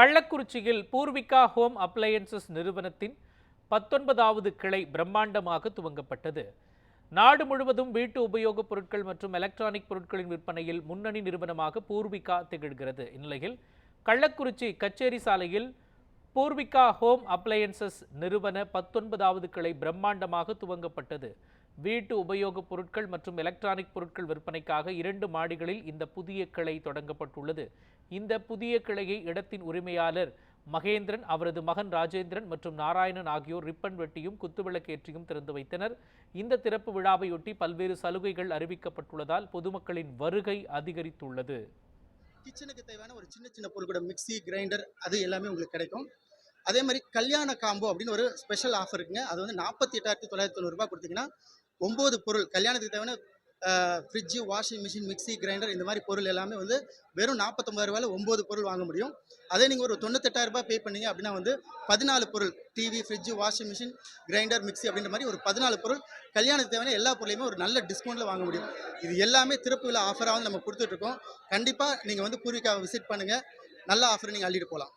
கள்ளக்குறிச்சியில் Poorvika home appliances நிறுவனத்தின் பத்தொன்பதாவது கிளை பிரம்மாண்டமாக துவங்கப்பட்டது. நாடு முழுவதும் வீட்டு உபயோகப் பொருட்கள் மற்றும் எலக்ட்ரானிக் பொருட்களின் விற்பனையில் முன்னணி நிறுவனமாக பூர்விகா திகழ்கிறது. இந்நிலையில் கள்ளக்குறிச்சி கச்சேரி சாலையில் பூர்விகா ஹோம் அப்ளையன்சஸ் நிறுவன பத்தொன்பதாவது கிளை பிரம்மாண்டமாக துவங்கப்பட்டது. வீட்டு உபயோகப் பொருட்கள் மற்றும் எலக்ட்ரானிக் பொருட்கள் விற்பனைக்காக இரண்டு மாடிகளில் இந்த புதிய கிளை தொடங்கப்பட்டுள்ளது. இந்த புதிய கிளையை இடத்தின் உரிமையாளர் மகேந்திரன் அவரது மகன் ராஜேந்திரன் மற்றும் நாராயணன் ஆகியோர் ரிப்பன் வெட்டியும் குத்துவிளக்கேற்றியும் திறந்து வைத்தனர். இந்த திறப்பு விழாவையொட்டி பல்வேறு சலுகைகள் அறிவிக்கப்பட்டுள்ளதால் பொதுமக்களின் வருகை அதிகரித்துள்ளது. கிச்சனுக்கு தேவையான ஒரு சின்ன சின்ன பொருள் கூட மிக்சி கிரைண்டர் அது எல்லாமே உங்களுக்கு கிடைக்கும். அதே மாதிரி கல்யாண காம்போ அப்படின்னு ஒரு ஸ்பெஷல் ஆஃபர் இருக்குங்க. அது வந்து நாற்பத்தி எட்டாயிரத்தி தொள்ளாயிரத்தி தொண்ணூறுபா கொடுத்தீங்கன்னா ஒம்பது பொருள் கல்யாணத்துக்கு தேவையான fridge washing machine mixie grinder இந்த மாதிரி பொருள் எல்லாமே வந்து வெறும் நாற்பத்தொம்பது ரூபாயில் ஒம்பது பொருள் வாங்க முடியும். அதே நீங்கள் ஒரு தொண்ணூத்தெட்டாயிரம் ரூபாய் பே பண்ணீங்க அப்படின்னா வந்து பதினாலு பொருள் TV fridge washing machine grinder mixie அப்படின்ற மாதிரி ஒரு பதினாலு பொருள் கல்யாணத்துக்கு தேவையான எல்லா பொருளையுமே ஒரு நல்ல டிஸ்கவுண்ட்டில் வாங்க முடியும். இது எல்லாமே திருப்பு விழா ஆஃபராக வந்து நம்ம கொடுத்துட்ருக்கோம் கண்டிப்பாக நீங்கள் வந்து பூர்விகாவை விசிட் பண்ணுங்கள் நல்ல ஆஃபர் நீங்கள் அள்ளிட்டு போகலாம்